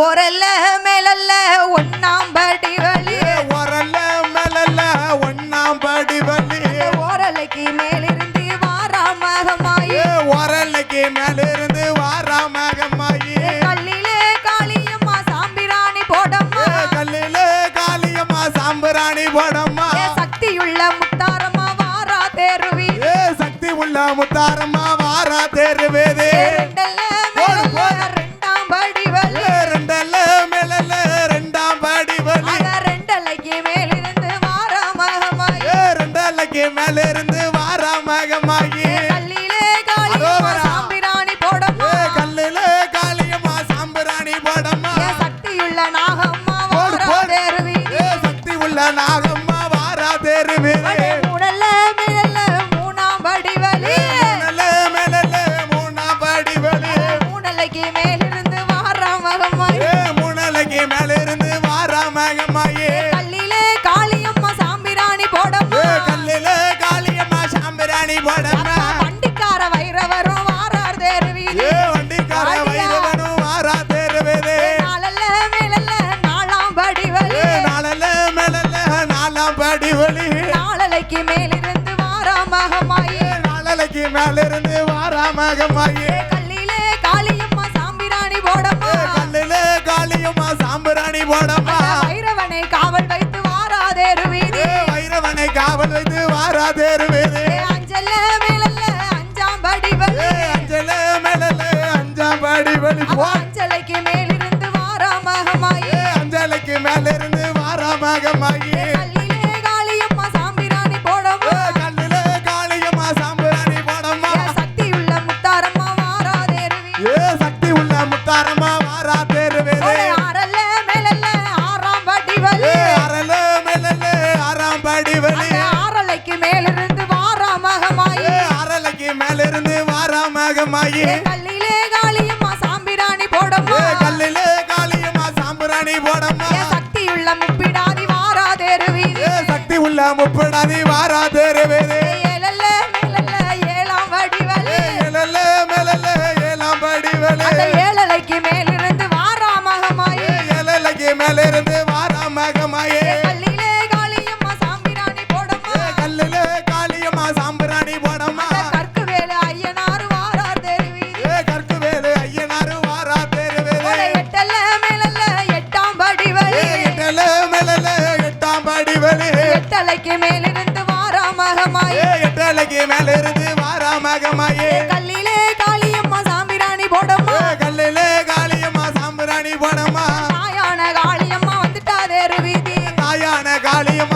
ஓரல்ல மேலல்ல ஒன்னாம் படி வழி உரல்ல மேலல்ல ஒன்னாம் படி வள்ளி ஓரலைக்கு மேலிருந்து வாராமகமாயி. ஏ உரல்லைக்கு மேலிருந்து வாராமகமாயி. கல்லிலே காளியம்மா சாம்பிராணி போடம்மா. கல்லில காளியம்மா சாம்பிராணி போடம்மா. சக்தியுள்ள முத்தாரம்மா வாரா தேருவி. சக்தி உள்ள முத்தாரம்மா வாரா தேருவேதே போடம்மா. ஏ சக்தியுள்ள நாகம்மா வாரா. தேருவி. நாகம்மா வாரா தேருவேதே படி மேலல்ல நாலாம் படி வழி நாளலைக்கு மேலிருந்து வாராமகமாயி நாளலைக்கு மேலிருந்து வாராமகமாயி கல்லிலே காளியம்மா சாம்பிராணி போடம்மா. ஏ கல்லில காளியம்மா சாம்பிராணி போடம்மா. வைரவனை காவல் வைத்து வாராதேரு வீதி வைரவனை காவல் வைத்து வாரா தேருவேதே அஞ்சல்ல மேலல்ல அஞ்சாம் படி அஞ்சல மேலல்ல அஞ்சாம் படி போ அஞ்சலைக்கு மேலிருந்து மேலிருந்து வழி அந்த ஏழலைக்கு மேலிருந்து வாராமகமாயி மேலிருந்து எட்டலைக்கு மேலிருந்து வாராமகமாயி. எட்டலைக்கு மேலிருந்து வாராமகமாயி. கல்லிலே காளியம்மா சாம்பிராணி போடம்மா. கல்லில காளியம்மா சாம்பிராணி போடம்மா. தாயான காளியம்மா வந்துட்டா தேரு வீதி தாயான காளியம்மா